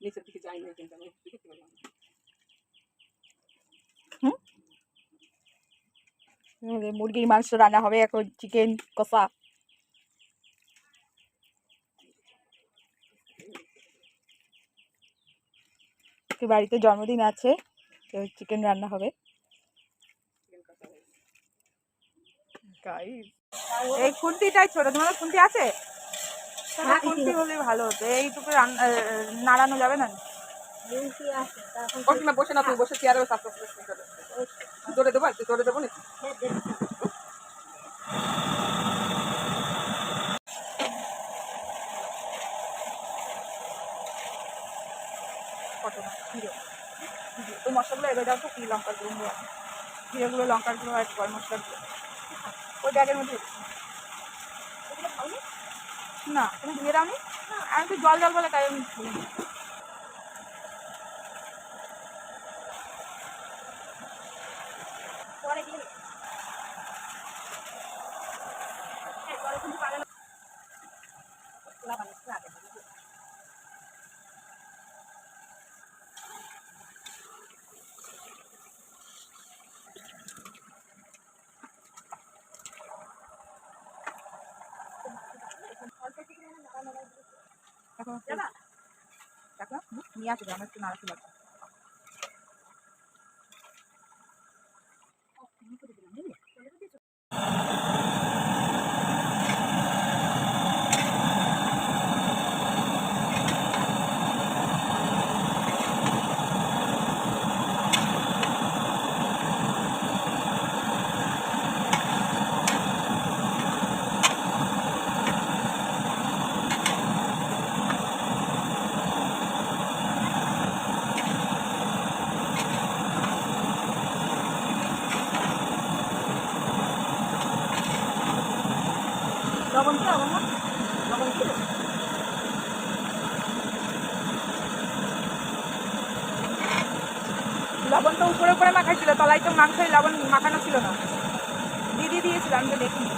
নিচের দিকে যাই না কিন্তু আমি দেখতে মুরগির মাংস রান্না হবে এখন চিকেন কষা। বাড়িতে জন্মদিন আছে তো চিকেন রান্না হবে। এই খুন্তিটাই ছোট তোমার খুন্তি আছে? হ্যাঁ, খুন্তি হলে ভালো হতো। এইটুকু নাড়ানো যাবে না? বেশি বসে না বসে না তুই বসে চেয়ারে বসে আস্তে আস্তে। জোরে দেবো একটু জোরে দেবো নাকি? কত না জিরে। মশলাগুলো এবার দাও তো কি লঙ্কার গুঁড়ো জিরেগুলো লঙ্কার গুঁড়ো আর গরম মশলার গুঁড়ো। ওই ব্যাগের মধ্যে ওগুলো খাওনি? না তুমি ধুয়ে দাওনি আমি। তো জল জল বলে তাই আমি ধুয়ে পরে দিয়ে হ্যাঁ, পরে কিন্তু পারে দেখো দেখো নিয়ে আসবে আমার একটু নাড়াতে লাগবে কি লবণ তো উপরে উপরে মাখাইছিল তলায় তো মাংসই লবণ মাখানো ছিল না। দিদি দিয়েছিল, আমি তো দেখিনি।